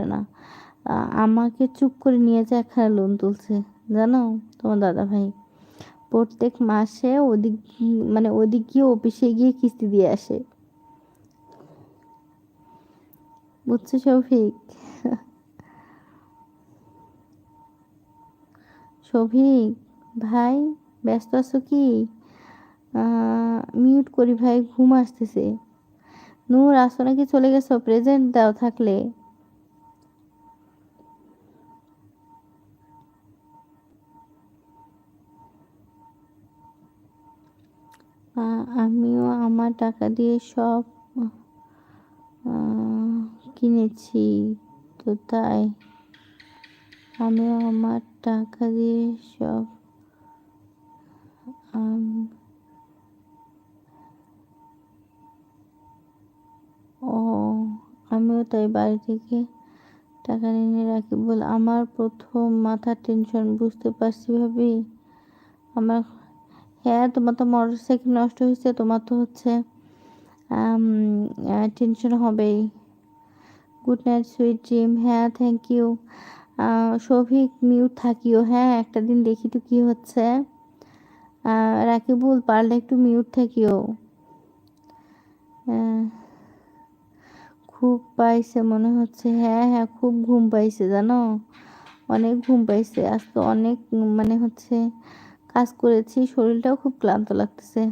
পারে না। আমাকে চুপ করে নিয়ে একখানা লোন তুলছে। জানো তোমার দাদা ভাই প্রত্যেক মাসে ওদিক মানে ওদিক গিয়ে অফিসে গিয়ে কিস্তি দিয়ে আসে। বুঝছ শফিক? শফিক, ভাই, ব্যস্ত আছো কি? মিউট করি ভাই, ঘুম আসতেছে। নূর, আসো নাকি? চলে গেছো? প্রেজেন্ট দাও থাকলে। আমিও আমার টাকা দিয়ে সব কিনেছি, তো তাই আমিও আমার টাকা দিয়ে সব ও, আমিও তাই বাড়ি থেকে টাকা নিয়ে রাখি বল আমার প্রথম মাথার টেনশন বুঝতে পারছি ভাবি? আমার হ্যাঁ তোমার তো মোটর সাইকেল নষ্ট হয়েছে, তোমার তো হচ্ছে টেনশন হবেই। গুড নাইট সুইট ড্রিম হ্যাঁ থ্যাংক ইউ সৌভিক মিউট থাকিও। হ্যাঁ একটা দিন দেখি তো কী হচ্ছে। রাকিবুল, পারলে একটু মিউট থাকিও। খুব পাইছে মনে হচ্ছে। হ্যাঁ হ্যাঁ খুব ঘুম পাইছে, জানো? অনেক ঘুম পাইছে। আজকে অনেক মানে হচ্ছে কাজ করেছি, শরীরটাও খুব ক্লান্ত লাগতেছে।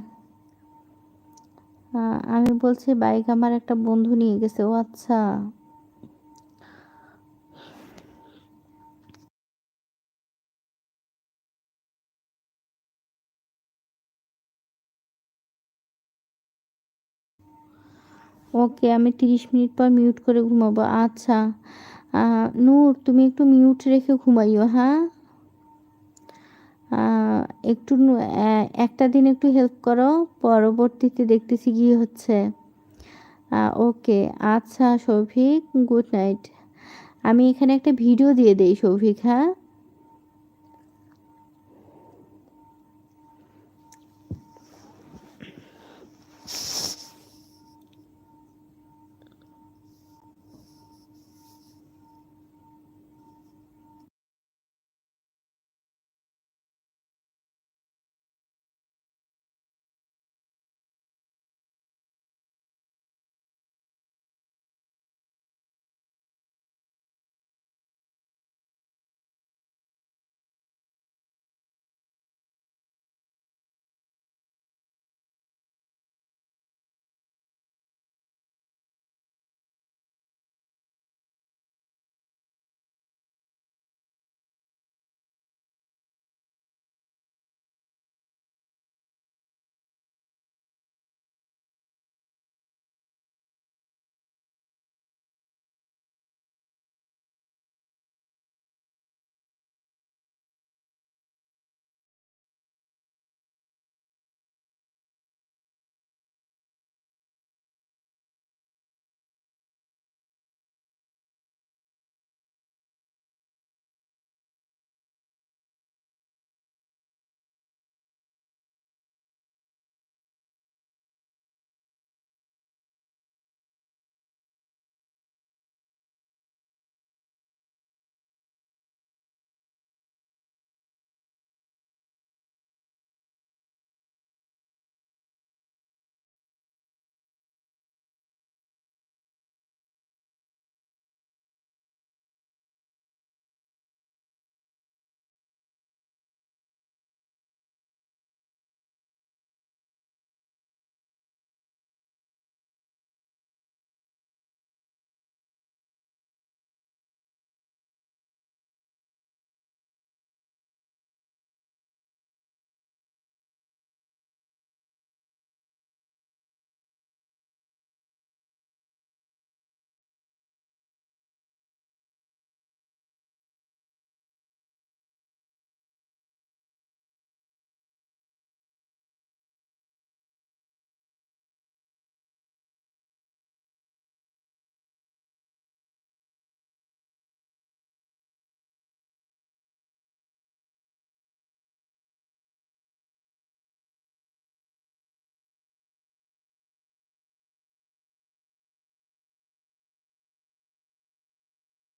আমি বলছি, বাইক আমার একটা বন্ধু নিয়ে গেছে, ও আচ্ছা। ওকে, আমি তিরিশ মিনিট পর মিউট করে ঘুমাবো। আচ্ছা। নূর, তুমি একটু মিউট রেখে ঘুমাইও হ্যাঁ? একটু একটা দিন একটু হেল্প করো। পরবর্তীতে দেখতেছি কি হচ্ছে। ওকে আচ্ছা সৌভিক গুড নাইট আমি এখানে একটা ভিডিও দিয়ে দেই সৌভিক হ্যাঁ?